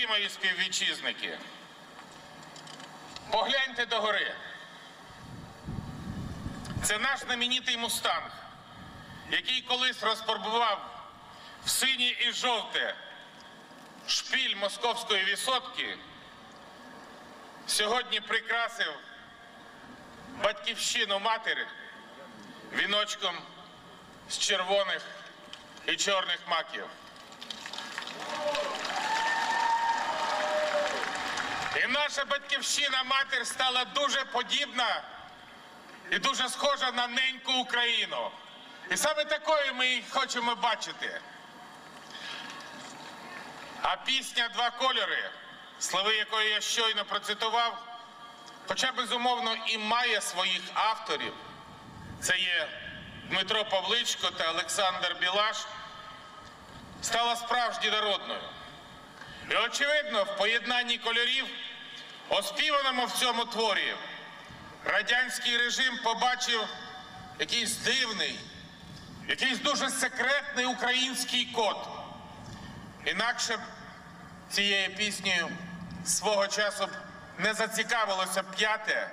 Дорогі мої співвітчизники, погляньте догори. Це наш знаменитий мустанг, який колись розфарбував в синє і жовте шпіль московської висотки, сьогодні прикрасив батьківщину матері віночком з червоних і чорних маків. І наша батьківщина матір стала дуже подібна і дуже схожа на неньку Україну. І саме такою ми її хочемо бачити. А пісня Два кольори, слави якої я щойно процитував, хоча безумовно і має своїх авторів. Це є Дмитро Павличко та Олександр Білаш, стала справді народною. І очевидно, в поєднанні кольорів, оспіваному в цьому творі, радянський режим побачив якийсь дивний, якийсь дуже секретний український код. Інакше б цією піснею свого часу б не зацікавилося п'яте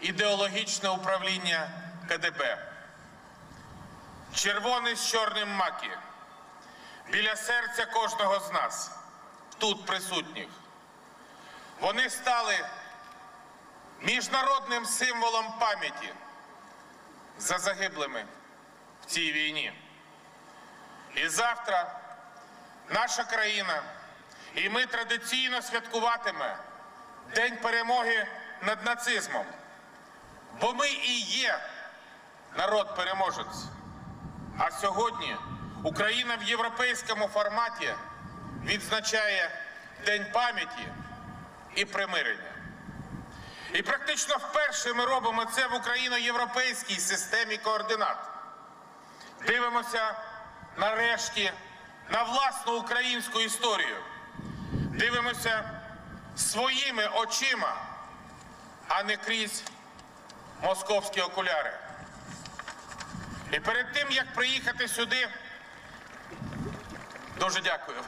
ідеологічне управління КДБ. Червоний з чорним маки біля серця кожного з нас, тут присутніх. Вони стали міжнародним символом пам'яті за загиблими в цій війні. І завтра наша країна і ми традиційно святкуватиме День перемоги над нацизмом. Бо ми і є народ переможець. А сьогодні Україна в європейському форматі відзначає День пам'яті і примирення. І практично вперше ми робимо це в україно-європейській системі координат. Дивимося нарешті на власну українську історію. Дивимося своїми очима, а не крізь московські окуляри. І перед тим, як приїхати сюди, дуже дякую.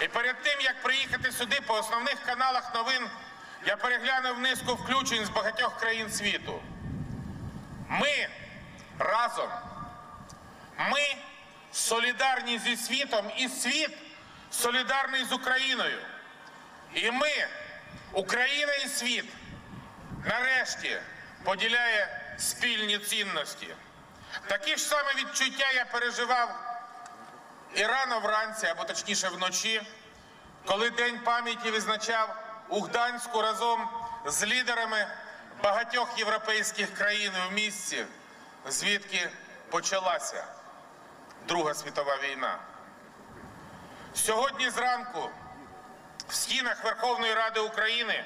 І перед тим, як приїхати сюди по основних каналах новин, я переглянув низку включень з багатьох країн світу. Ми разом, ми солідарні зі світом, і світ солідарний з Україною. І ми, Україна і світ, нарешті поділяє спільні цінності. Такі ж саме відчуття я переживав і рано вранці, або точніше вночі, коли День пам'яті відзначав у Гданську разом з лідерами багатьох європейських країн в місці, звідки почалася Друга світова війна. Сьогодні зранку в стінах Верховної Ради України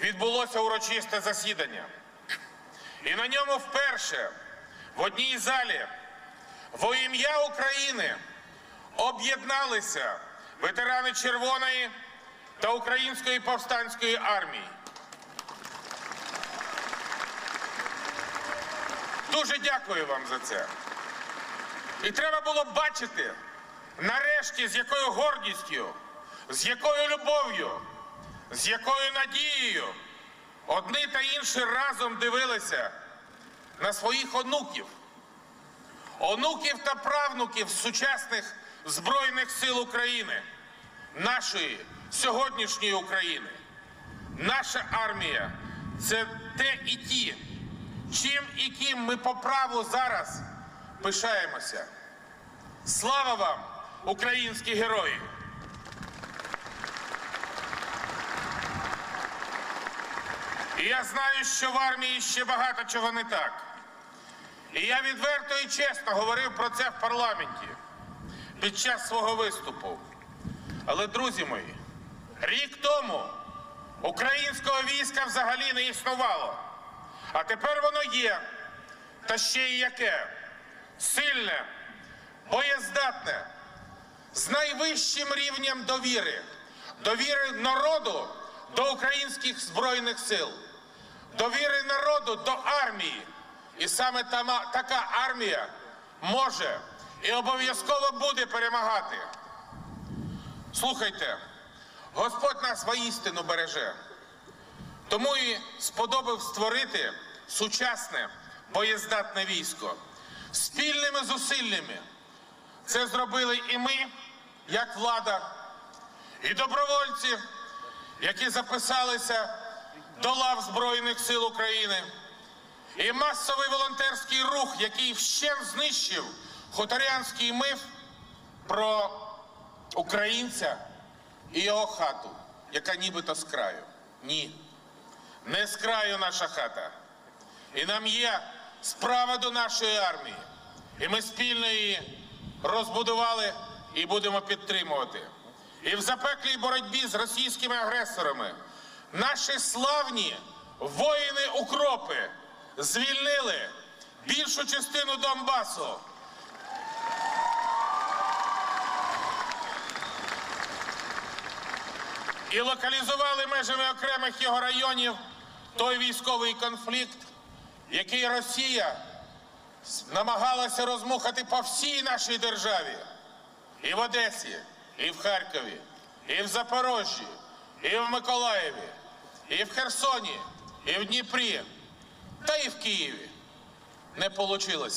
відбулося урочисте засідання. І на ньому вперше в одній залі во ім'я України об'єдналися ветерани Червоної та Української повстанської армії. Дуже дякую вам за це. І треба було бачити, нарешті, з якою гордістю, з якою любов'ю, з якою надією одні та інші разом дивилися на своїх онуків, онуків та правнуків сучасних Збройних сил України, нашої сьогоднішньої України. Наша армія це те і ті, чим і ким ми по праву зараз пишаємося. Слава вам, українські герої! І я знаю, що в армії ще багато чого не так. І я відверто і чесно говорив про це в парламенті під час свого виступу. Але, друзі мої, рік тому українського війська взагалі не існувало. А тепер воно є. Та ще й яке сильне, боєздатне, з найвищим рівнем довіри, довіри народу до українських збройних сил, довіри народу до армії. І саме така армія може і обов'язково буде перемагати. Слухайте, Господь нас воістину береже. Тому і сподобав створити сучасне боєздатне військо спільними зусиллями. Це зробили і ми, як влада, і добровольці, які записалися до лав Збройних сил України, і масовий волонтерський рух, який вщен знищив хуторянський миф про українця і його хату, яка нібито з краю. Ні, не з краю наша хата. І нам є справа до нашої армії. І ми спільно її розбудували і будемо підтримувати. І в запеклій боротьбі з російськими агресорами наші славні воїни укропи звільнили більшу частину Донбасу. І локалізували межами окремих його районів той військовий конфлікт, який Росія намагалася розмухати по всій нашій державі. І в Одесі, і в Харкові, і в Запорожжі, і в Миколаєві, і в Херсоні, і в Дніпрі, та і в Києві. Не вийшло.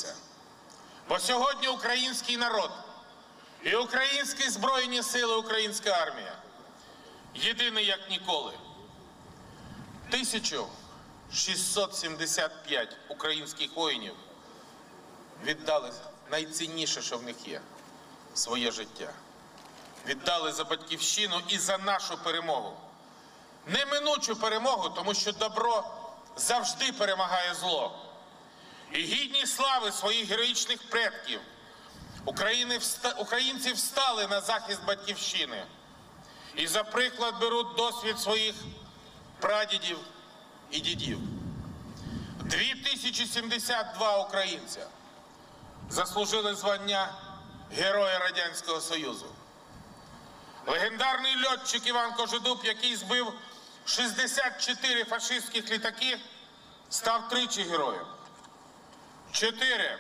Бо сьогодні український народ і українські Збройні сили, українська армія єдиний як ніколи. 1675 українських воїнів віддали найцінніше, що в них є своє життя. Віддали за батьківщину і за нашу перемогу. Неминучу перемогу, тому що добро завжди перемагає зло. І гідні слави своїх героїчних предків України українці встали на захист батьківщини. І за приклад беруть досвід своїх прадідів і дідів. 2072 українця заслужили звання Героя Радянського Союзу. Легендарний льотчик Іван Кожедуб, який збив 64 фашистських літаки, став тричі героєм. Чотири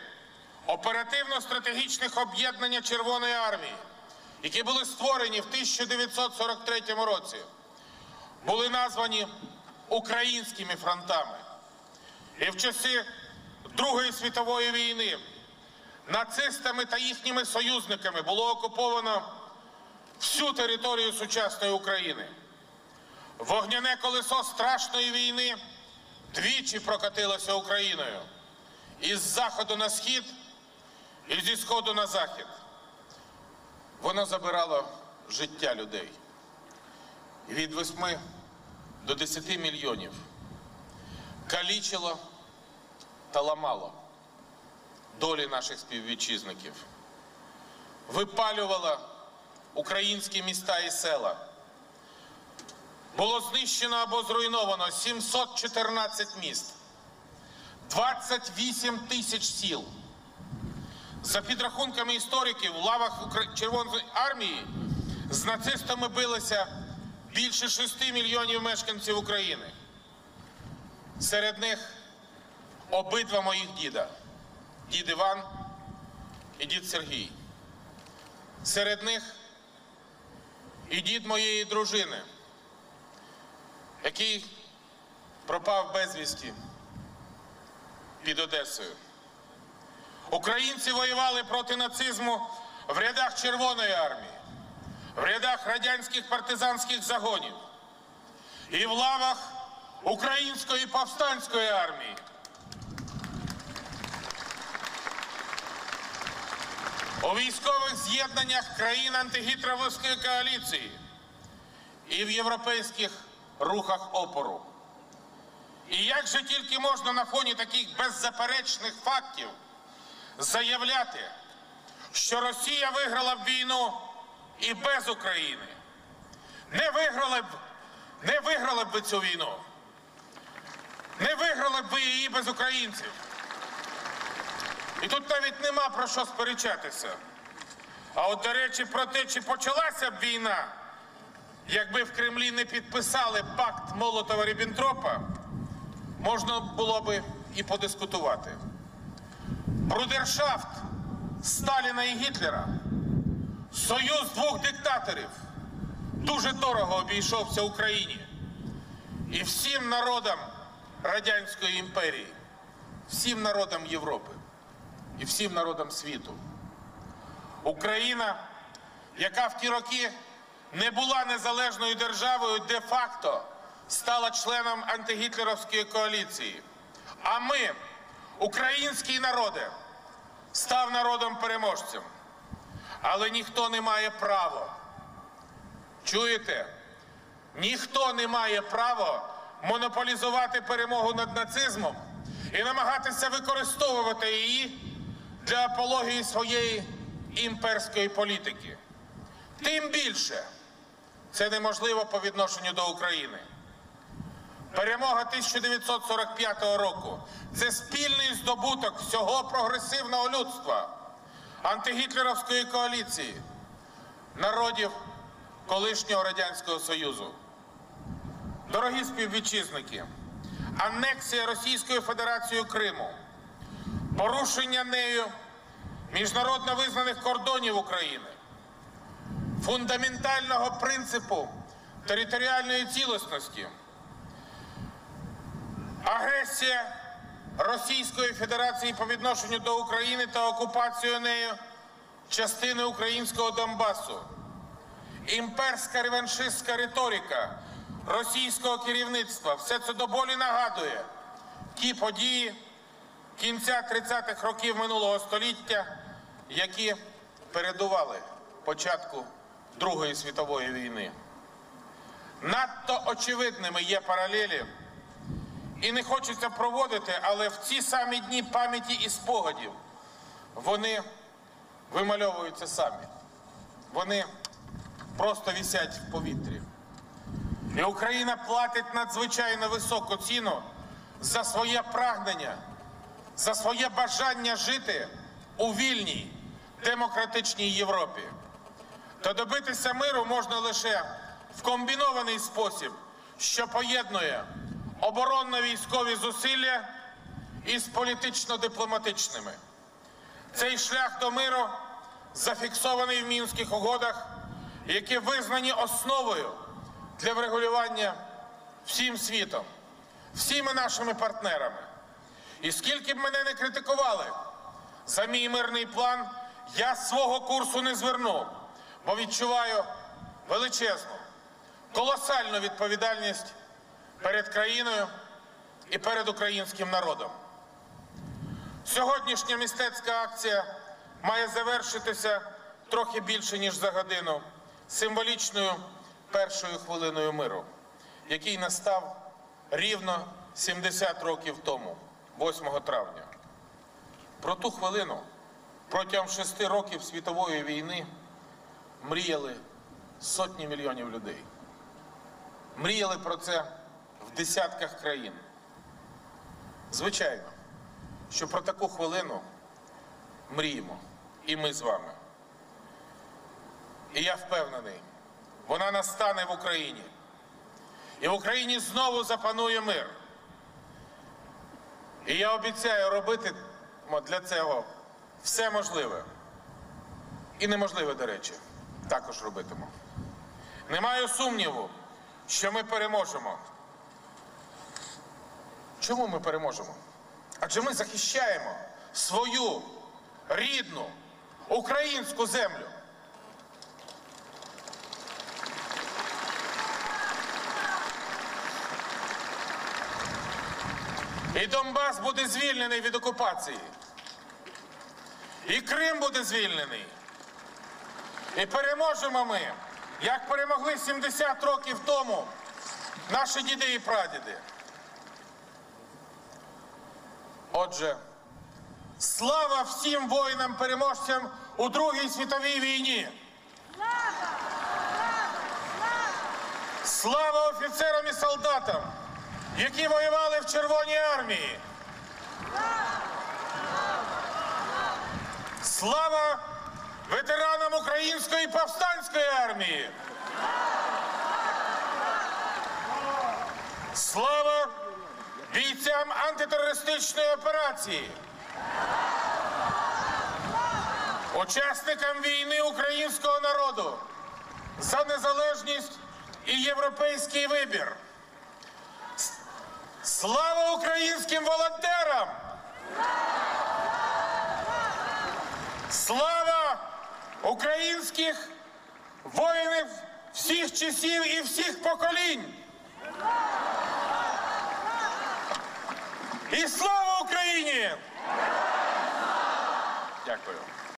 оперативно-стратегічних об'єднання Червоної армії, які були створені в 1943 році, були названі українськими фронтами. І в часи Другої світової війни нацистами та їхніми союзниками було окуповано всю територію сучасної України. Вогняне колесо страшної війни двічі прокатилося Україною із заходу на схід і зі сходу на захід. Воно забирало життя людей від 8 до 10 мільйонів. Калічило та ламало долі наших співвітчизників. Випалювало українські міста і села. Було знищено або зруйновано 714 міст, 28 тисяч сіл. За підрахунками істориків, в лавах Червоної армії з нацистами билися більше 6 мільйонів мешканців України. Серед них обидва моїх діда дід Іван і дід Сергій. Серед них і дід моєї дружини, який пропав безвісті під Одесою. Українці воювали проти нацизму в рядах Червоної армії, в рядах радянських партизанських загонів і в лавах Української повстанської армії. У військових з'єднаннях країн антигітлерівської коаліції і в європейських рухах опору. І як же тільки можна на фоні таких беззаперечних фактів заявляти, що Росія виграла б війну і без України? Не виграли б, не виграли б ви цю війну. Не виграли б ви її без українців. І тут навіть нема про що сперечатися. А от, до речі, про те, чи почалася б війна, якби в Кремлі не підписали пакт Молотова Ріббентропа, можна було би і подискутувати. Брудершафт Сталіна і Гітлера, союз двох диктаторів дуже дорого обійшовся Україні і всім народам Радянської імперії, всім народам Європи і всім народам світу. Україна, яка в ті роки не була незалежною державою, де-факто стала членом антигітлерівської коаліції. А ми, український народи, став народом переможцем. Але ніхто не має права. Чуєте? Ніхто не має права монополізувати перемогу над нацизмом і намагатися використовувати її для апології своєї імперської політики. Тим більше це неможливо по відношенню до України. Перемога 1945 року це спільний здобуток всього прогресивного людства, антигітлерівської коаліції, народів колишнього Радянського Союзу. Дорогі співвітчизники, анексія Російською Федерацією Криму, порушення нею міжнародно визнаних кордонів України, фундаментального принципу територіальної цілісності, агресія Російської Федерації по відношенню до України та окупацію нею частини українського Донбасу, імперська реваншистська риторика російського керівництва. Все це до болі нагадує ті події кінця 30-х років минулого століття, які передували початку Другої світової війни. Надто очевидними є паралелі, і не хочеться проводити, але в ці самі дні пам'яті і спогадів вони вимальовуються самі. Вони просто висять в повітрі. І Україна платить надзвичайно високу ціну за своє прагнення, за своє бажання жити у вільній демократичній Європі. Та добитися миру можна лише в комбінований спосіб, що поєднує оборонно-військові зусилля із політично-дипломатичними. Цей шлях до миру зафіксований в мінських угодах, які визнані основою для врегулювання всім світом, всіми нашими партнерами. І скільки б мене не критикували за мій мирний план, я свого курсу не зверну, бо відчуваю величезну, колосальну відповідальність перед країною і перед українським народом. Сьогоднішня мистецька акція має завершитися трохи більше ніж за годину символічною першою хвилиною миру, який настав рівно 70 років тому, 8 травня. Про ту хвилину протягом шести років світової війни мріяли сотні мільйонів людей. Мріяли про це в десятках країн. Звичайно, що про таку хвилину мріємо і ми з вами. І я впевнений, вона настане в Україні. І в Україні знову запанує мир. І я обіцяю робити для цього все можливе. І неможливе, до речі, також робитиму. Не маю сумніву, що ми переможемо. Чому ми переможемо? Адже ми захищаємо свою рідну українську землю. І Донбас буде звільнений від окупації. І Крим буде звільнений. І переможемо ми, як перемогли 70 років тому наші діди і прадіди. Отже, слава всім воїнам-переможцям у Другій світовій війні. Слава офіцерам і солдатам, які воювали в Червоній армії. Слава ветеранам Української повстанської армії. Слава бійцям антитерористичної операції. учасникам війни українського народу за незалежність і європейський вибір. Слава українським волонтерам! Слава українських воїнів всіх часів і всіх поколінь! І слава Україні! Дякую.